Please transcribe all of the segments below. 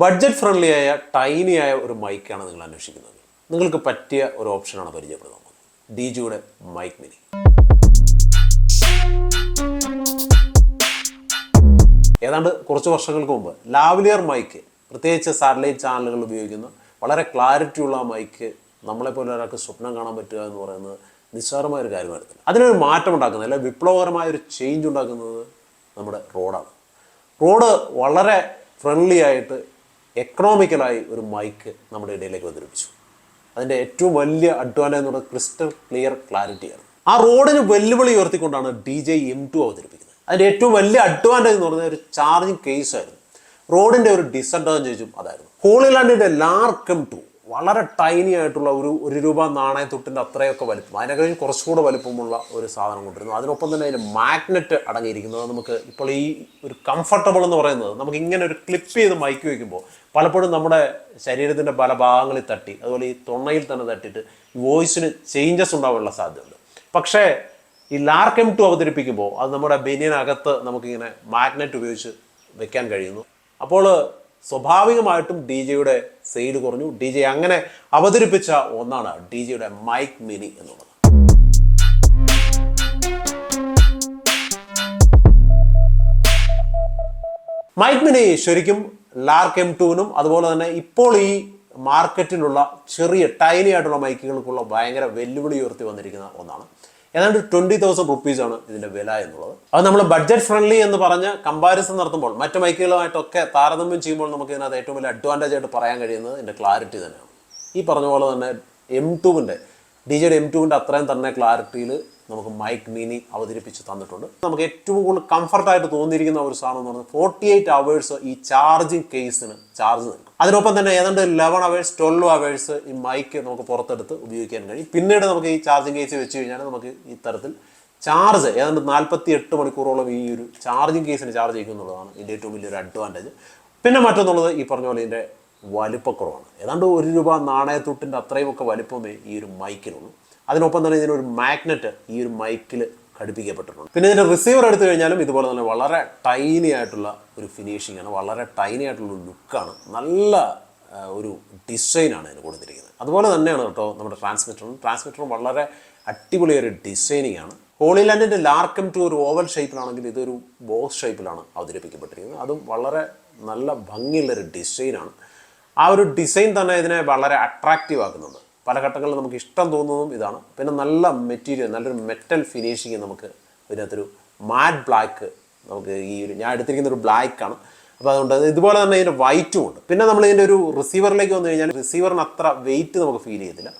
Budget ഫ്രണ്ട്ലിയായ ആയ ഒരു മൈക്കാണ് നിങ്ങൾ അന്വേഷിക്കുന്നത്. നിങ്ങൾക്ക് പറ്റിയ ഒരു ഓപ്ഷനാണ് പരിചയപ്പെടുന്നത്. പോകുന്നത് ഡി ജിയുടെ മൈക്ക് മിനി. ഏതാണ്ട് കുറച്ച് വർഷങ്ങൾക്ക് മുമ്പ് ലാവലിയർ മൈക്ക് പ്രത്യേകിച്ച് സാറ്റലൈറ്റ് ചാനലുകൾ ഉപയോഗിക്കുന്ന വളരെ ക്ലാരിറ്റി ഉള്ള മൈക്ക് നമ്മളെപ്പോലെ ഒരാൾക്ക് സ്വപ്നം കാണാൻ പറ്റുക എന്ന് പറയുന്നത് നിസ്സാരമായ ഒരു കാര്യമായിരുന്നു അതിനൊരു മാറ്റം ഉണ്ടാക്കുന്നത് അല്ലെങ്കിൽ വിപ്ലവകരമായ ഒരു ചേഞ്ച് ഉണ്ടാക്കുന്നത് നമ്മുടെ റോഡാണ്. റോഡ് വളരെ ഫ്രണ്ട്ലി ആയിട്ട് എക്കണോമിക്കലായി ഒരു മൈക്ക് നമ്മുടെ ഇടയിലേക്ക് അവതരിപ്പിച്ചു. അതിന്റെ ഏറ്റവും വലിയ അഡ്വാന്റേജ് എന്ന് പറയുന്നത് ക്രിസ്റ്റൽ ക്ലിയർ ക്ലാരിറ്റിയാണ് ആ റോഡിന് വെല്ലുവിളി ഉയർത്തിക്കൊണ്ടാണ് ഡി ജെ എം ടു അവതരിപ്പിക്കുന്നത്. അതിന്റെ ഏറ്റവും വലിയ അഡ്വാന്റേജ് എന്ന് പറയുന്നത് ഒരു ചാർജിങ് കേസായിരുന്നു റോഡിന്റെ ഒരു ഡിസഡ്വാന്റേജും അതായിരുന്നു. ഹോളിലാൻഡിന്റെ ലാർക്കം ടു വളരെ ടൈനി ആയിട്ടുള്ള ഒരു ഒരു രൂപ നാണയത്തൊട്ടിന്റെ അത്രയൊക്കെ വലുപ്പം. അതിനേക്കാളും കുറച്ചുകൂടെ വലുപ്പമുള്ള ഒരു സാധനം കൊണ്ടിരുന്നു. അതിനൊപ്പം തന്നെ അതിന് മാഗ്നറ്റ് അടങ്ങിയിരിക്കുന്നത് നമുക്ക് ഇപ്പോൾ ഈ ഒരു കംഫർട്ടബിൾ എന്ന് പറയുന്നത് നമുക്ക് ഇങ്ങനെ ഒരു ക്ലിപ്പ് ചെയ്ത് മൈക്ക് വയ്ക്കുമ്പോൾ പലപ്പോഴും നമ്മുടെ ശരീരത്തിന്റെ പല ഭാഗങ്ങളിൽ തട്ടി അതുപോലെ ഈ തൊണ്ണയിൽ തന്നെ തട്ടിയിട്ട് വോയിസിന് ചേഞ്ചസ് ഉണ്ടാവാനുള്ള സാധ്യതയുണ്ട്. പക്ഷേ ഈ ലാർക്ക് ടു അവതരിപ്പിക്കുമ്പോൾ അത് നമ്മുടെ ബനിയനകത്ത് നമുക്കിങ്ങനെ മാഗ്നറ്റ് ഉപയോഗിച്ച് വെക്കാൻ കഴിയുന്നു. അപ്പോൾ സ്വാഭാവികമായിട്ടും ഡി ജെയുടെ സെയിൽ കുറഞ്ഞു. ഡി ജെ അങ്ങനെ അവതരിപ്പിച്ച ഒന്നാണ് ഡി ജെയുടെ മൈക്ക് മിനി എന്നുള്ളത്. മൈക്ക് മിനി ശരിക്കും ലാർക്ക് എം ടുവിനും അതുപോലെ തന്നെ ഇപ്പോൾ ഈ മാർക്കറ്റിലുള്ള ചെറിയ ടൈനി ആയിട്ടുള്ള മൈക്കുകൾക്കുള്ള ഭയങ്കര വെല്ലുവിളി ഉയർത്തി വന്നിരിക്കുന്ന ഒന്നാണ്. ഏതാണ്ട് ട്വന്റി തൗസൻഡ് റുപ്പീസാണ് ഇതിന്റെ വില എന്നുള്ളത്. അത് നമ്മൾ ബഡ്ജറ്റ് ഫ്രണ്ട്ലി എന്ന് പറഞ്ഞ് കമ്പാരിസൺ നടത്തുമ്പോൾ മറ്റു മൈക്കുകളുമായിട്ടൊക്കെ താരതമ്യം ചെയ്യുമ്പോൾ നമുക്ക് ഇതിനകത്ത് ഏറ്റവും വലിയ അഡ്വാന്റേജ് ആയിട്ട് പറയാൻ കഴിയുന്നത് ഇതിന്റെ ക്ലാരിറ്റി തന്നെയാണ്. ഈ പറഞ്ഞ പോലെ തന്നെ എം ടുവിന്റെ ഡി ജെയുടെ എം ടുവിന്റെ അത്രയും തന്നെ ക്ലാരിറ്റിയിൽ നമുക്ക് മൈക്ക് മിനി അവതരിപ്പിച്ച് തന്നിട്ടുണ്ട്. നമുക്ക് ഏറ്റവും കൂടുതൽ കംഫർട്ടായിട്ട് തോന്നിയിരിക്കുന്ന ഒരു സാധനം എന്ന് പറഞ്ഞാൽ ഫോർട്ടി എയ്റ്റ് അവേഴ്സ് ഈ ചാർജിങ് കേസിന് ചാർജ് നൽകും. അതിനൊപ്പം തന്നെ ഏതാണ്ട് ലെവൻ അവേഴ്സ് ട്വൽവ് അവേഴ്സ് ഈ മൈക്ക് നമുക്ക് പുറത്തെടുത്ത് ഉപയോഗിക്കാൻ കഴിയും. പിന്നീട് നമുക്ക് ഈ ചാർജിങ് കേസ് വെച്ച് കഴിഞ്ഞാൽ നമുക്ക് ഈ തരത്തിൽ ചാർജ് ഏതാണ്ട് നാൽപ്പത്തി എട്ട് മണിക്കൂറോളം ഈ ഒരു ചാർജിങ് കേസിന് ചാർജ് ചെയ്യും എന്നുള്ളതാണ് ഇതിന്റെ ഏറ്റവും വലിയൊരു അഡ്വാന്റേജ് പിന്നെ മറ്റൊന്നുള്ളത് ഈ പറഞ്ഞ പോലെ ഇതിന്റെ വലിപ്പക്കുറവാണ്. ഏതാണ്ട് ഒരു രൂപ നാണയത്തൊട്ടിന്റെ അത്രയുമൊക്കെ വലുപ്പമേ ഈ ഒരു മൈക്കിനുള്ളൂ അതിനൊപ്പം തന്നെ ഇതിനൊരു മാഗ്നറ്റ് ഈ ഒരു മൈക്കിൽ ഘടിപ്പിക്കപ്പെട്ടിട്ടുണ്ട്. പിന്നെ ഇതിന്റെ റിസീവർ എടുത്തു കഴിഞ്ഞാലും ഇതുപോലെ തന്നെ വളരെ ടൈനി ആയിട്ടുള്ള ഒരു ഫിനിഷിംഗ് ആണ് വളരെ ടൈനി ആയിട്ടുള്ള ഒരു ലുക്കാണ് നല്ല ഒരു ഡിസൈനാണ് ഇതിന് കൊടുത്തിരിക്കുന്നത്. അതുപോലെ തന്നെയാണ് കേട്ടോ നമ്മുടെ ട്രാൻസ്മിറ്ററും ട്രാൻസ്മിറ്ററും വളരെ അടിപൊളിയൊരു ഡിസൈനിങ് ആണ്. ഹോളിലാൻഡിന്റെ ലാർക്കം ടു ഒരു ഓവൽ ഷേപ്പിലാണെങ്കിൽ ഇതൊരു ബോക്സ് ഷേപ്പിലാണ് അവതരിപ്പിക്കപ്പെട്ടിരിക്കുന്നത്. അതും വളരെ നല്ല ഭംഗിയുള്ളൊരു ഡിസൈനാണ് ആ ഒരു ഡിസൈൻ തന്നെ ഇതിനെ വളരെ അട്രാക്റ്റീവ് ആക്കുന്നുണ്ട് പല ഘട്ടങ്ങളിൽ നമുക്ക് ഇഷ്ടം തോന്നുന്നതും ഇതാണ്. പിന്നെ നല്ല മെറ്റീരിയൽ നല്ലൊരു മെറ്റൽ ഫിനിഷിങ് നമുക്ക് ഇതിനകത്തൊരു മാറ്റ് ബ്ലാക്ക് നമുക്ക് ഈ ഒരു ഞാൻ എടുത്തിരിക്കുന്ന ഒരു ബ്ലാക്ക് ആണ്. അപ്പോൾ അതുകൊണ്ട് ഇതുപോലെ തന്നെ ഇതിന്റെ വൈറ്റും ഉണ്ട്. പിന്നെ നമ്മൾ ഇതിന്റെ ഒരു റിസീവറിലേക്ക് വന്നു കഴിഞ്ഞാൽ റിസീവറിന് അത്ര വെയിറ്റ് നമുക്ക് ഫീൽ ചെയ്യത്തില്ല.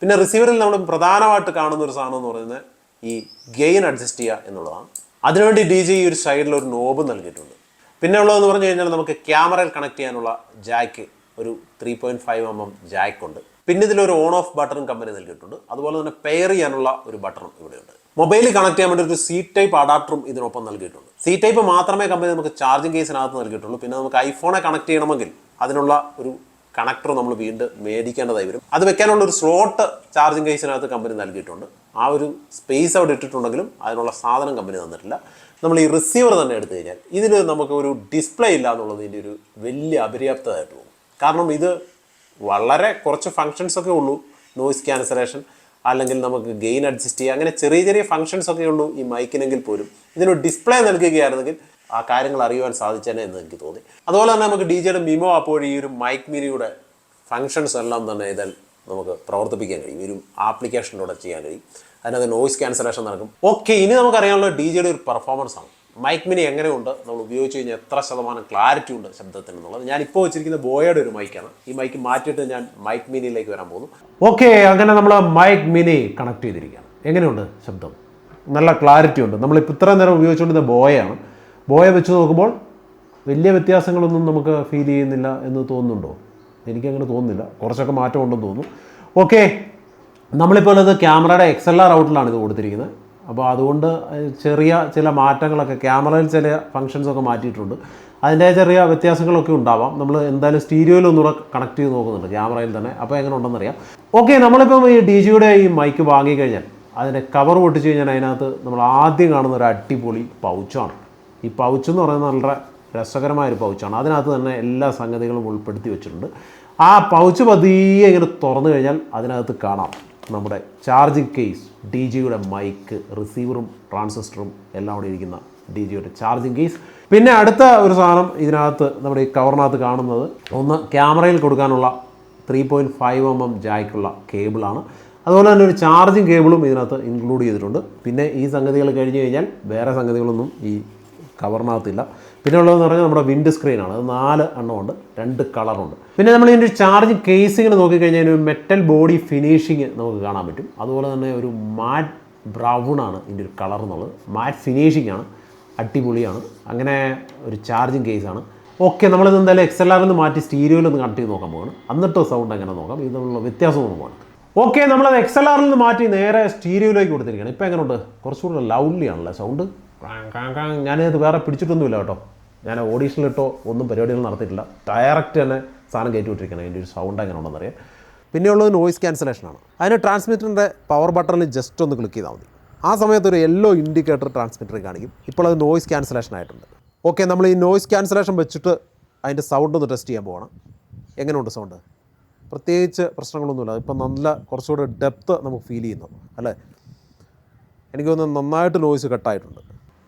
പിന്നെ റിസീവറിൽ നമ്മൾ പ്രധാനമായിട്ട് കാണുന്ന ഒരു സാധനം എന്ന് പറയുന്നത് ഈ ഗെയിൻ അഡ്ജസ്റ്റ് ചെയ്യുക എന്നുള്ളതാണ്. അതിനുവേണ്ടി ഡി ജെ ഈ ഒരു സൈഡിൽ ഒരു നോബ് നൽകിയിട്ടുണ്ട്. പിന്നെ ഉള്ളതെന്ന് പറഞ്ഞു കഴിഞ്ഞാൽ നമുക്ക് ക്യാമറയിൽ കണക്ട് ചെയ്യാനുള്ള ജാക്ക് ഒരു three point five M M jack ഉണ്ട്. പിന്നെ ഒരു ഓൺ ഓഫ് ബട്ടണും കമ്പനി നൽകിയിട്ടുണ്ട്. അതുപോലെ തന്നെ പെയർ ചെയ്യാനുള്ള ഒരു ബട്ടണും ഇവിടെയുണ്ട്. മൊബൈൽ കണക്ട് ചെയ്യാൻ വേണ്ടി ഒരു സി ടൈപ്പ് അഡാപ്റ്ററും ഇതിനൊപ്പം നൽകിയിട്ടുണ്ട്. സി ടൈപ്പ് മാത്രമേ കമ്പനി നമുക്ക് ചാർജിങ് കേസിനകത്ത് നൽകിയിട്ടുള്ളൂ. പിന്നെ നമുക്ക് ഐഫോണെ കണക്ട് ചെയ്യണമെങ്കിൽ അതിനുള്ള ഒരു കണക്ടർ നമ്മൾ വീണ്ടും മേടിക്കേണ്ടതായി വരും. അത് വെക്കാനുള്ള ഒരു സ്ലോട്ട് ചാർജിങ് കേസിനകത്ത് കമ്പനി നൽകിയിട്ടുണ്ട്. ആ ഒരു സ്പേസ് അവിടെ ഇട്ടിട്ടുണ്ടെങ്കിലും അതിനുള്ള സാധനം കമ്പനി തന്നിട്ടില്ല. നമ്മൾ ഈ റിസീവർ തന്നെ എടുത്തു കഴിഞ്ഞാൽ ഇതിൽ നമുക്ക് ഒരു ഡിസ്പ്ലേ ഇല്ല എന്നുള്ളത് ഇതിന്റെ ഒരു വലിയ അപര്യാപ്തമായിട്ട് പോകും കാരണം ഇത് വളരെ കുറച്ച് ഫങ്ഷൻസ് ഒക്കെ ഉള്ളൂ. നോയിസ് ക്യാൻസലേഷൻ അല്ലെങ്കിൽ നമുക്ക് ഗെയിൻ അഡ്ജസ്റ്റ് ചെയ്യുക. അങ്ങനെ ചെറിയ ചെറിയ ഫങ്ഷൻസ് ഒക്കെ ഉള്ളൂ ഈ മൈക്കിനെങ്കിൽ പോലും. ഇതിനൊരു ഡിസ്പ്ലേ നൽകുകയായിരുന്നെങ്കിൽ ആ കാര്യങ്ങൾ അറിയുവാൻ സാധിച്ചേനെ എന്ന് എനിക്ക് തോന്നി. അതുപോലെ തന്നെ നമുക്ക് ഡി ജെയുടെ മിമോ അപ്പോൾ ഈ ഒരു മൈക്ക് മിനിയുടെ ഫങ്ഷൻസ് എല്ലാം തന്നെ ഇതിൽ നമുക്ക് പ്രവർത്തിപ്പിക്കാൻ കഴിയും. ഒരു ആപ്ലിക്കേഷനിലൂടെ ചെയ്യാൻ കഴിയും. അതിനകത്ത് നോയിസ് ക്യാൻസലേഷൻ നടക്കും. ഓക്കെ ഇനി നമുക്കറിയാനുള്ള ഡി ജെയുടെ ഒരു പെർഫോമൻസ് ആണ്. മൈക്ക് മിനി എങ്ങനെയുണ്ട്? നമ്മൾ ഉപയോഗിച്ച് കഴിഞ്ഞാൽ എത്ര ശതമാനം ക്ലാരിറ്റി ഉണ്ട് ശബ്ദത്തിന് എന്നുള്ളത്. ഞാൻ ഇപ്പോൾ വെച്ചിരിക്കുന്ന ബോയയുടെ ഒരു മൈക്കാണ് ഈ മൈക്ക് മാറ്റിയിട്ട് ഞാൻ മൈക്ക് മിനിയിലേക്ക് വരാൻ പോകുന്നു. ഓക്കെ അങ്ങനെ നമ്മൾ മൈക്ക് മിനി കണക്ട് ചെയ്തിരിക്കുകയാണ്. എങ്ങനെയുണ്ട് ശബ്ദം? നല്ല ക്ലാരിറ്റി ഉണ്ട്. നമ്മളിപ്പോൾ ഇത്രയും നേരം ഉപയോഗിച്ചുകൊണ്ടിരുന്ന ബോയയാണ്. ബോയ വെച്ച് നോക്കുമ്പോൾ വലിയ വ്യത്യാസങ്ങളൊന്നും നമുക്ക് ഫീൽ ചെയ്യുന്നില്ല എന്ന് തോന്നുന്നുണ്ടോ? എനിക്കങ്ങനെ തോന്നുന്നില്ല. കുറച്ചൊക്കെ മാറ്റം ഉണ്ടെന്ന് തോന്നുന്നു. ഓക്കെ നമ്മളിപ്പോൾ ഇത് ക്യാമറയുടെ എക്സ് എൽ ആർ ഔട്ടിലാണ് ഇത് കൊടുത്തിരിക്കുന്നത്. അപ്പോൾ അതുകൊണ്ട് ചെറിയ ചില മാറ്റങ്ങളൊക്കെ ക്യാമറയിൽ ചില ഫങ്ഷൻസൊക്കെ മാറ്റിയിട്ടുണ്ട്. അതിന്റെ ചെറിയ വ്യത്യാസങ്ങളൊക്കെ ഉണ്ടാവാം. നമ്മൾ എന്തായാലും സ്റ്റീരിയോയിൽ ഒന്നുകൂടെ കണക്ട് ചെയ്ത് നോക്കുന്നുണ്ട് ക്യാമറയിൽ തന്നെ. അപ്പോൾ എങ്ങനെ ഉണ്ടെന്നറിയാം. ഓക്കെ നമ്മളിപ്പം ഈ ഡി ജിയുടെ ഈ മൈക്ക് വാങ്ങിക്കഴിഞ്ഞാൽ അതിന്റെ കവർ പൊട്ടിച്ച് കഴിഞ്ഞാൽ അതിനകത്ത് നമ്മൾ ആദ്യം കാണുന്ന ഒരു അടിപൊളി പൗച്ചാണ് ഈ പൗച്ച് എന്ന് പറയുന്നത് നല്ല രസകരമായ ഒരു പൗച്ചാണ് അതിനകത്ത് തന്നെ എല്ലാ സംഗതികളും ഉൾപ്പെടുത്തി വെച്ചിട്ടുണ്ട്. ആ പൗച്ച് പതിയെ ഇങ്ങനെ തുറന്നു കഴിഞ്ഞാൽ അതിനകത്ത് കാണാം. നമ്മുടെ ചാർജിങ് കേസ് ഡി ജിയുടെ മൈക്ക് റിസീവറും ട്രാൻസിസ്റ്ററും എല്ലാം കൂടി ഇരിക്കുന്ന ഡി ജിയുടെ ചാർജിങ് കേസ് പിന്നെ അടുത്ത ഒരു സാധനം ഇതിനകത്ത് നമ്മുടെ ഈ കവറിനകത്ത് കാണുന്നത്. ഒന്ന് ക്യാമറയിൽ കൊടുക്കാനുള്ള three point five M M ജായ്ക്കുള്ള കേബിളാണ് അതുപോലെ തന്നെ ഒരു ചാർജിങ് കേബിളും ഇതിനകത്ത് ഇൻക്ലൂഡ് ചെയ്തിട്ടുണ്ട്. പിന്നെ ഈ സംഗതികൾ കഴിഞ്ഞ് കഴിഞ്ഞാൽ വേറെ സംഗതികളൊന്നും ഈ കവറിനകത്തില്ല പിന്നെ ഉള്ളതെന്ന് പറഞ്ഞാൽ നമ്മുടെ വിൻഡ് സ്ക്രീനാണ്. അത് നാല് എണ്ണമുണ്ട് രണ്ട് കളറുണ്ട്. പിന്നെ നമ്മൾ ഇതിന്റെ ചാർജിങ് കേസിങ്ങിന് നോക്കിക്കഴിഞ്ഞാൽ ഒരു മെറ്റൽ ബോഡി ഫിനിഷിങ് നമുക്ക് കാണാൻ പറ്റും. അതുപോലെ തന്നെ ഒരു മാറ്റ് ബ്രൗൺ ആണ് ഇതിന്റെ ഒരു കളർ എന്നുള്ളത്. മാറ്റ് ഫിനിഷിംഗ് ആണ് അടിപൊളിയാണ്. അങ്ങനെ ഒരു ചാർജിങ് കേസാണ്. ഓക്കെ നമ്മളിത് എന്തായാലും എക്സ് എൽ ആറിൽ നിന്ന് മാറ്റി സ്റ്റീരിയോയിൽ നിന്ന് കണക്ട് ചെയ്ത് നോക്കാൻ പോകണം എന്നിട്ട് സൗണ്ട് എങ്ങനെ നോക്കാം. ഇത് വ്യത്യാസം പോകണം ഓക്കെ നമ്മളത് എക്സ് എൽ ആറിൽ നിന്ന് മാറ്റി നേരെ സ്റ്റീരിയോയിലേക്ക് കൊടുത്തിരിക്കുകയാണ്. ഇപ്പോൾ എങ്ങനെയുണ്ട്? കുറച്ചുകൂടെ ലൗഡ്ലി ആണല്ലേ സൗണ്ട് ഞാനിത് വേറെ പിടിച്ചിട്ടൊന്നുമില്ല കേട്ടോ. ഞാൻ ഓഡീഷനിലിട്ടോ ഒന്നും പരിപാടികൾ നടത്തിയിട്ടില്ല. ഡയറക്റ്റ് തന്നെ സാധനം കയറ്റി വിട്ടിരിക്കണം അതിന്റെ ഒരു സൗണ്ട് എങ്ങനെ ഉണ്ടെന്നറിയാം പിന്നെയുള്ളത് നോയിസ് ക്യാൻസലേഷനാണ് അതിന് ട്രാൻസ്മിറ്ററിന്റെ പവർ ബട്ടണിൽ ജസ്റ്റ് ഒന്ന് ക്ലിക്ക് ചെയ്താൽ മതി. ആ സമയത്ത് ഒരു യെല്ലോ ഇൻഡിക്കേറ്റർ ട്രാൻസ്മിറ്ററിൽ കാണിക്കും. ഇപ്പോൾ അത് നോയിസ് ക്യാൻസലേഷൻ ആയിട്ടുണ്ട്. ഓക്കെ നമ്മൾ ഈ നോയിസ് ക്യാൻസലേഷൻ വെച്ചിട്ട് അതിന്റെ സൗണ്ട് ഒന്ന് ടെസ്റ്റ് ചെയ്യാൻ പോകണം എങ്ങനെയുണ്ട് സൗണ്ട് പ്രത്യേകിച്ച് പ്രശ്നങ്ങളൊന്നുമില്ല. ഇപ്പം നല്ല കുറച്ചുകൂടെ ഡെപ്ത്ത് നമുക്ക് ഫീൽ ചെയ്യുന്നു. അല്ലേ? എനിക്ക് തോന്നുന്നു നന്നായിട്ട് നോയ്സ് കട്ടായിട്ടുണ്ട്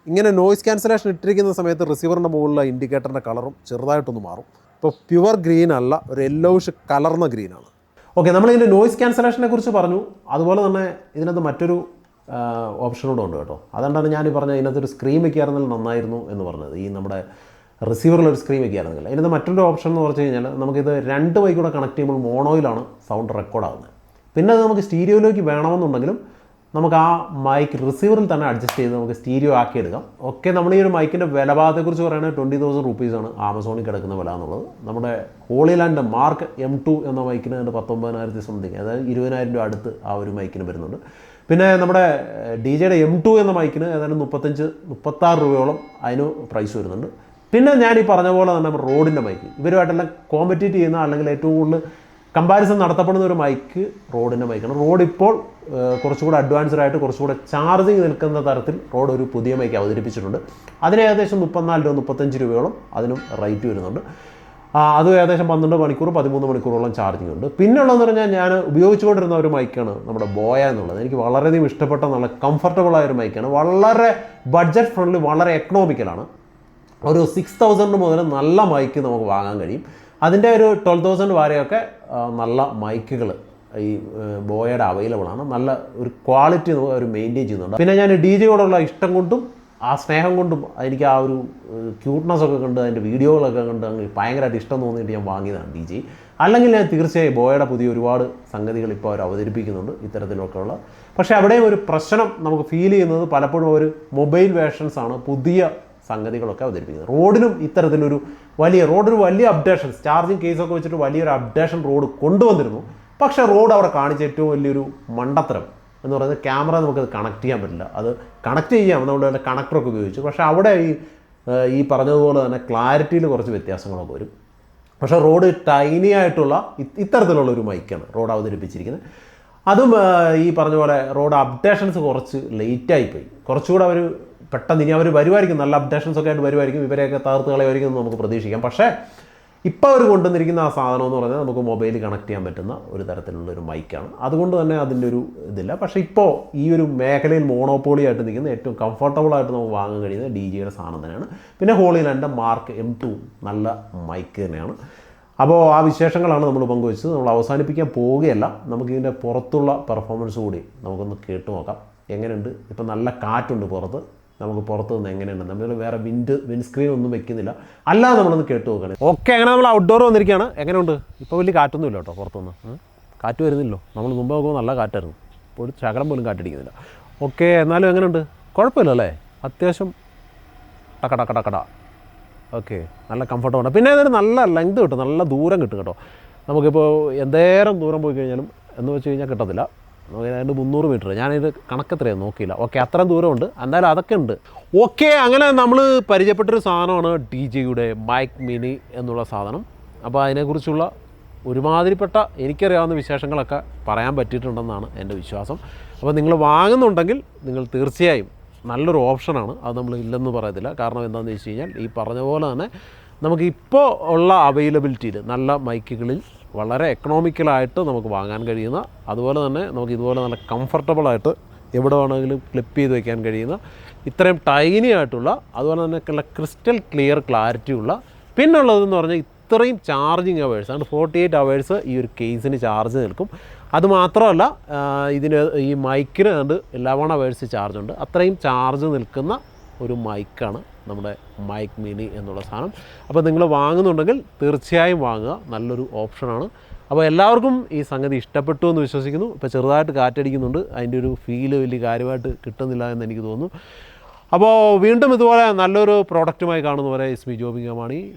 ഇങ്ങനെ നോയ്സ് ക്യാൻസലേഷൻ ഇട്ടിരിക്കുന്ന സമയത്ത് റിസീവറിന്റെ മുകളിലെ ഇൻഡിക്കേറ്ററിന്റെ കളറും ചെറുതായിട്ടൊന്ന് മാറും. ഇപ്പോൾ പ്യുവർ ഗ്രീൻ അല്ല ഒരു യെല്ലോഷ് കലർന്ന ഗ്രീനാണ് ഓക്കെ നമ്മൾ ഇതിന്റെ നോയ്സ് ക്യാൻസലേഷനെ കുറിച്ച് പറഞ്ഞു. അതുപോലെ തന്നെ ഇതിനകത്ത് മറ്റൊരു ഓപ്ഷൻ കൂടെ ഉണ്ട് കേട്ടോ. അതുകൊണ്ടാണ് ഞാൻ പറഞ്ഞത് ഇതിനകത്തൊരു സ്ക്രീൻ വയ്ക്കായിരുന്നെങ്കിൽ നന്നായിരുന്നു എന്ന് പറഞ്ഞത്. ഈ നമ്മുടെ റിസീവറിലൊരു സ്ക്രീൻ വയ്ക്കായിരുന്നില്ല ഇതിനകത്ത് മറ്റൊരു ഓപ്ഷൻ എന്ന് പറഞ്ഞു കഴിഞ്ഞാൽ നമുക്കിത് രണ്ട് വൈക്കൂടെ കൂടെ കണക്ട് ചെയ്യുമ്പോൾ മോണോയിലാണ് സൗണ്ട് റെക്കോർഡ് ആകുന്നത് പിന്നെ അത് നമുക്ക് സ്റ്റീരിയോയിലേക്ക് വേണമെന്നുണ്ടെങ്കിലും നമുക്ക് ആ മൈക്ക് റിസീവറിൽ തന്നെ അഡ്ജസ്റ്റ് ചെയ്ത് നമുക്ക് സ്റ്റീരിയോ ആക്കി എടുക്കാം. ഒക്കെ നമ്മൾ ഈ ഒരു മൈക്കിന്റെ വിലഭാഗത്തെക്കുറിച്ച് പറയുകയാണെങ്കിൽ ട്വന്റി തൗസൻഡ് റുപ്പീസാണ് ആമസോണിൽ കിടക്കുന്ന വില എന്നുള്ളത്. നമ്മുടെ ഹോളിലാൻഡ് മാർക്ക് എം ടു എന്ന മൈക്കിന് അതിന്റെ പത്തൊമ്പതിനായിരത്തി സംതിങ് അതായത് ഇരുപതിനായിരം രൂപ അടുത്ത് ആ ഒരു മൈക്കിന് വരുന്നുണ്ട്. പിന്നെ നമ്മുടെ ഡി ജെയുടെ എം ടു എന്ന മൈക്കിന് ഏതാണ്ട് മുപ്പത്തഞ്ച് മുപ്പത്താറ് രൂപയോളം അതിന് പ്രൈസ് വരുന്നുണ്ട്. പിന്നെ ഞാൻ ഈ പറഞ്ഞ പോലെ തന്നെ റോഡിന്റെ മൈക്ക് ഇവരുമായിട്ടെല്ലാം കോമ്പറ്റീറ്റ് ചെയ്യുന്ന അല്ലെങ്കിൽ ഏറ്റവും കൂടുതൽ കമ്പാരിസൺ നടത്തപ്പെടുന്ന ഒരു മൈക്ക് റോഡിന്റെ മൈക്കാണ് റോഡ് ഇപ്പോൾ കുറച്ചുകൂടെ അഡ്വാൻസ്ഡ് ആയിട്ട് കുറച്ചുകൂടെ ചാർജിങ് നിൽക്കുന്ന തരത്തിൽ റോഡ് ഒരു പുതിയ മൈക്ക് അവതരിപ്പിച്ചിട്ടുണ്ട്. അതിന് ഏകദേശം മുപ്പത്തിനാല് രൂപ മുപ്പത്തഞ്ച് രൂപയോളം അതിനും റേറ്റ് വരുന്നുണ്ട്. അത് ഏകദേശം പന്ത്രണ്ട് മണിക്കൂർ പതിമൂന്ന് മണിക്കൂറോളം ചാർജിങ് ഉണ്ട്. പിന്നെ ഉള്ളതെന്ന് പറഞ്ഞാൽ ഞാൻ ഉപയോഗിച്ചുകൊണ്ടിരുന്ന ഒരു മൈക്കാണ് നമ്മുടെ ബോയ എന്നുള്ളത്. എനിക്ക് വളരെയധികം ഇഷ്ടപ്പെട്ട നല്ല കംഫർട്ടബിളായ ഒരു മൈക്കാണ് വളരെ ബഡ്ജറ്റ് ഫ്രണ്ട്ലി വളരെ എക്കണോമിക്കലാണ് ഒരു സിക്സ് തൗസൻഡ് മുതൽ നല്ല മൈക്ക് നമുക്ക് വാങ്ങാൻ കഴിയും. അതിന്റെ ഒരു ട്വൽവ് തൗസൻഡ് വാരയൊക്കെ നല്ല മൈക്കുകൾ ഈ ബോയയുടെ അവൈലബിൾ ആണ്. നല്ല ഒരു ക്വാളിറ്റി അവർ മെയിന്റെയിൻ ചെയ്യുന്നുണ്ട്. പിന്നെ ഞാൻ ഡി ജെയോടുള്ള ഇഷ്ടം കൊണ്ടും ആ സ്നേഹം കൊണ്ടും എനിക്ക് ആ ഒരു ക്യൂട്ട്നെസ് ഒക്കെ കണ്ട് അതിന്റെ വീഡിയോകളൊക്കെ കണ്ട് അങ്ങ് ഭയങ്കരമായിട്ട് ഇഷ്ടം തോന്നിയിട്ട് ഞാൻ വാങ്ങിയതാണ് ഡി ജി അല്ലെങ്കിൽ ഞാൻ തീർച്ചയായും ബോയയുടെ പുതിയ ഒരുപാട് സംഗതികൾ ഇപ്പോൾ അവർ അവതരിപ്പിക്കുന്നുണ്ട് ഇത്തരത്തിലൊക്കെയുള്ള. പക്ഷേ അവിടെയും ഒരു പ്രശ്നം നമുക്ക് ഫീൽ ചെയ്യുന്നത് പലപ്പോഴും ഒരു മൊബൈൽ വേർഷൻസ് ആണ്. പുതിയ സംഗതികളൊക്കെ അവതരിപ്പിക്കുന്നത്. റോഡിനും ഇത്തരത്തിലൊരു വലിയ റോഡൊരു വലിയ അപ്ഡേഷൻ ചാർജിങ് കേസൊക്കെ വെച്ചിട്ട് വലിയൊരു അപ്ഡേഷൻ റോഡ് കൊണ്ടുവന്നിരുന്നു. പക്ഷേ റോഡ് അവിടെ കാണിച്ച ഏറ്റവും വലിയൊരു മണ്ടത്തരം എന്ന് പറയുന്നത് ക്യാമറ നമുക്കത് കണക്ട് ചെയ്യാൻ പറ്റില്ല. അത് കണക്ട് ചെയ്യാം. നമ്മുടെ കണക്ടറൊക്കെ ഉപയോഗിച്ചു. പക്ഷേ അവിടെ ഈ ഈ പറഞ്ഞതുപോലെ തന്നെ ക്ലാരിറ്റിയിൽ കുറച്ച് വ്യത്യാസങ്ങളൊക്കെ വരും. പക്ഷേ റോഡ് ടൈനി ആയിട്ടുള്ള ഇത്തരത്തിലുള്ള ഒരു മൈക്കാണ് റോഡ് അവതരിപ്പിച്ചിരിക്കുന്നത്. അതും ഈ പറഞ്ഞ പോലെ റോഡ് അപ്ഡേഷൻസ് കുറച്ച് ലേറ്റായിപ്പോയി കുറച്ചുകൂടെ അവർ പെട്ടെന്ന് ഇനി അവർ വരുമായിരിക്കും. നല്ല അപ്ഡേഷൻസ് ഒക്കെ ആയിട്ട് വരുമായിരിക്കും. ഇവരെയൊക്കെ തകർത്ത് കളയുമായിരിക്കും എന്ന് നമുക്ക് പ്രതീക്ഷിക്കാം. പക്ഷേ ഇപ്പോൾ അവർ കൊണ്ടുവന്നിരിക്കുന്ന ആ സാധനം എന്ന് പറഞ്ഞാൽ നമുക്ക് മൊബൈൽ കണക്ട് ചെയ്യാൻ പറ്റുന്ന ഒരു തരത്തിലുള്ള ഒരു മൈക്കാണ് അതുകൊണ്ട് തന്നെ അതിന്റെ ഒരു ഇതില്ല. പക്ഷേ ഇപ്പോൾ ഈ ഒരു മേഖലയിൽ മോണോപോളി ആയിട്ട് നിൽക്കുന്ന ഏറ്റവും കംഫർട്ടബിൾ ആയിട്ട് നമുക്ക് വാങ്ങാൻ കഴിയുന്ന ഡി ജിയുടെ സാധനം തന്നെയാണ്. പിന്നെ ഹോളിലാൻഡിന്റെ മാർക്ക് എം ടു നല്ല മൈക്ക് തന്നെയാണ്. അപ്പോൾ ആ വിശേഷങ്ങളാണ് നമ്മൾ പങ്കുവച്ചത്. നമ്മൾ അവസാനിപ്പിക്കാൻ പോവുകയല്ല. നമുക്കിതിന്റെ പുറത്തുള്ള പെർഫോമൻസ് കൂടി നമുക്കൊന്ന് കേട്ടു നോക്കാം. എങ്ങനെയുണ്ട്? ഇപ്പം നല്ല കാറ്റുണ്ട് പുറത്ത്. നമുക്ക് പുറത്തു നിന്ന് എങ്ങനെയുണ്ട്? നമ്മൾ വേറെ വിൻഡ് വിൻഡ് സ്ക്രീൻ ഒന്നും വെക്കുന്നില്ല. അല്ലാതെ നമ്മളൊന്ന് കേട്ട് നോക്കുകയാണ്. ഓക്കെ അങ്ങനെ നമ്മൾ ഔട്ട്ഡോർ വന്നിരിക്കുകയാണ്. എങ്ങനെയുണ്ട്? ഇപ്പോൾ വലിയ കാറ്റൊന്നുമില്ല കേട്ടോ പുറത്തുനിന്ന്. കാറ്റ് വരുന്നില്ലോ നമ്മൾ മുമ്പ് നോക്കുമ്പോൾ നല്ല കാറ്റായിരുന്നു. ഇപ്പോൾ ഒരു ശകലം പോലും കാറ്റടിക്കുന്നില്ല. ഓക്കെ എന്നാലും എങ്ങനെയുണ്ട്? കുഴപ്പമില്ല അല്ലേ? അത്യാവശ്യം ടക്ക ടക്ക ഓക്കെ നല്ല കംഫർട്ടബിൾ പിന്നെ അതൊരു നല്ല ലെങ്ത് കിട്ടും. നല്ല ദൂരം കിട്ടും കേട്ടോ. നമുക്കിപ്പോൾ എന്തേരം ദൂരം പോയി കഴിഞ്ഞാലും എന്ന് വെച്ച് കഴിഞ്ഞാൽ കിട്ടത്തില്ല. ഏതാണ്ട് മുന്നൂറ് മീറ്റർ ഞാനിത് കണക്കത്രയും നോക്കിയില്ല. ഓക്കെ അത്രയും ദൂരമുണ്ട്. എന്തായാലും അതൊക്കെ ഉണ്ട്. ഓക്കെ അങ്ങനെ നമ്മൾ പരിചയപ്പെട്ടൊരു സാധനമാണ് ഡി ജിയുടെ മൈക്ക് മിനി എന്നുള്ള സാധനം. അപ്പോൾ അതിനെക്കുറിച്ചുള്ള ഒരുമാതിരിപ്പെട്ട എനിക്കറിയാവുന്ന വിശേഷങ്ങളൊക്കെ പറയാൻ പറ്റിയിട്ടുണ്ടെന്നാണ് എന്റെ വിശ്വാസം. അപ്പോൾ നിങ്ങൾ വാങ്ങുന്നുണ്ടെങ്കിൽ നിങ്ങൾ തീർച്ചയായും നല്ലൊരു ഓപ്ഷനാണ് അത് നമ്മൾ ഇല്ലെന്ന് പറയത്തില്ല. കാരണം എന്താണെന്ന് വെച്ച് കഴിഞ്ഞാൽ ഈ പറഞ്ഞ പോലെ തന്നെ നമുക്ക് ഇപ്പോൾ ഉള്ള അവൈലബിലിറ്റിയിൽ നല്ല മൈക്കുകളിൽ വളരെ എക്കണോമിക്കലായിട്ട് നമുക്ക് വാങ്ങാൻ കഴിയുന്ന അതുപോലെ തന്നെ നമുക്ക് ഇതുപോലെ നല്ല കംഫർട്ടബിളായിട്ട് എവിടെ വേണമെങ്കിലും ക്ലിപ്പ് ചെയ്ത് വയ്ക്കാൻ കഴിയുന്ന ഇത്രയും ടൈനി ആയിട്ടുള്ള അതുപോലെ തന്നെ നല്ല ക്രിസ്റ്റൽ ക്ലിയർ ക്ലാരിറ്റി ഉള്ള പിന്നുള്ളതെന്ന് പറഞ്ഞാൽ ഇത്രയും ചാർജിങ് അവേഴ്സ് ആണ് ഫോർട്ടി എയ്റ്റ് അവേഴ്സ് ഈ ഒരു കേസിന് ചാർജ് നിൽക്കും. അതുമാത്രമല്ല ഇതിന് ഈ മൈക്കിന് കണ്ട് ലെവൺ അവേഴ്സ് ചാർജ് ഉണ്ട്. അത്രയും ചാർജ് നിൽക്കുന്ന ഒരു മൈക്കാണ് നമ്മുടെ മൈക്ക് മിനി എന്നുള്ള സാധനം. അപ്പോൾ നിങ്ങൾ വാങ്ങുന്നുണ്ടെങ്കിൽ തീർച്ചയായും വാങ്ങുക. നല്ലൊരു ഓപ്ഷനാണ്. അപ്പോൾ എല്ലാവർക്കും ഈ സംഗതി ഇഷ്ടപ്പെട്ടു എന്ന് വിശ്വസിക്കുന്നു. ഇപ്പോൾ ചെറുതായിട്ട് കാറ്റടിക്കുന്നുണ്ട്. അതിന്റെ ഒരു ഫീൽ വലിയ കാര്യമായിട്ട് കിട്ടുന്നില്ല എന്ന് എനിക്ക് തോന്നുന്നു. അപ്പോൾ വീണ്ടും ഇതുപോലെ നല്ലൊരു പ്രോഡക്റ്റുമായി കാണുന്നവരെ ഇസ്മി ജോബിംഗമാണി